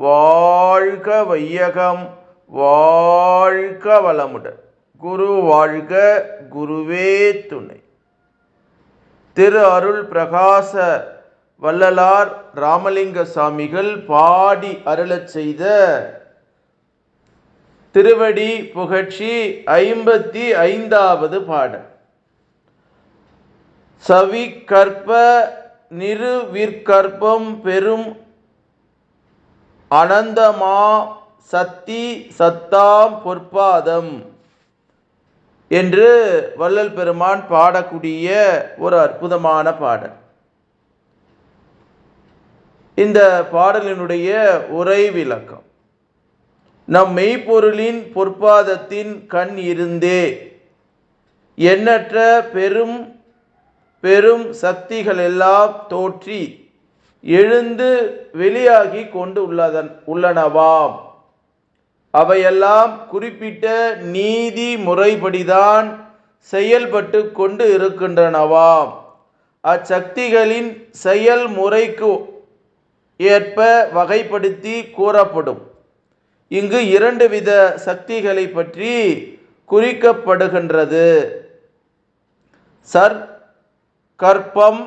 வாழ்க வையகம் வாழ்க வளமுடன். குரு வாழ்க குருவே துணை. திரு அருள் பிரகாச வள்ளலார் ராமலிங்க சாமிகள் பாடி அருளச் செய்த திருவடி புகழ்ச்சி ஐம்பத்தி ஐந்தாவது பாடல். சவி கற்ப நிறுவிற்கற்பம் பெரும் அனந்தமா சத்தி சத்தாம் பொற்பாதம் என்று வள்ளல் பெருமான் பாடக்கூடிய ஒரு அற்புதமான பாடல். இந்த பாடலினுடைய உரை விளக்கம். நம் மெய்ப்பொருளின் பொற்பாதத்தின் கண் இருந்தே எண்ணற்ற பெரும் பெரும் சக்திகள் எல்லாம் தோற்றி எழுந்து வெளியாகி கொண்டு உள்ளதன் உள்ளனவாம். அவையெல்லாம் குறிப்பிட்ட நீதி முறைப்படிதான் செயல்பட்டு கொண்டு இருக்கின்றனவாம். அச்சக்திகளின் செயல்முறைக்கு ஏற்ப வகைப்படுத்தி கூறப்படும். இங்கு இரண்டு வித சக்திகளை பற்றி குறிக்கப்படுகின்றது. சர் கற்பம்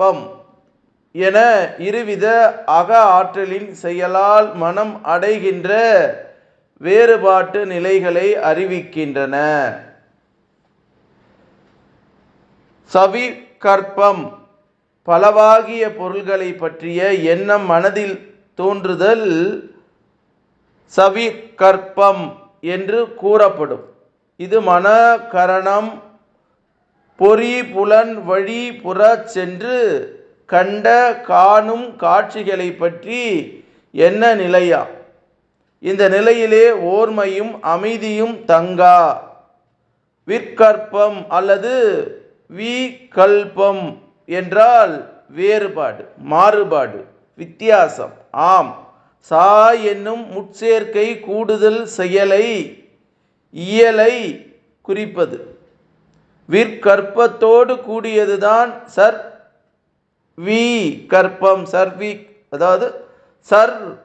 பம். என இருவித அக ஆற்றலின் செயலால் மனம் அடைகின்ற வேறுபாட்டு நிலைகளை அறிவிக்கின்றன. சவி கற்பம் பலவாகிய பொருள்களை பற்றிய எண்ணம் மனதில் தோன்றுதல் சவி கற்பம் என்று கூறப்படும். இது மன கரணம் பொறி புலன் வழி புற சென்று கண்ட காணும் காட்சிகளை பற்றி என்ன நிலையா? இந்த நிலையிலே ஓர்மையும் அமைதியும் தங்கா? விற்கற்பம் அல்லது விகல்பம் என்றால் வேறுபாடு மாறுபாடு வித்தியாசம். ஆம் சா என்னும் முட்சேர்க்கை கூடுதல் செயலை இயலை குறிப்பது. விற்கற்பத்தோடு கூடியதுதான் சர் வி கற்பம். சர்வி அதாவது சர்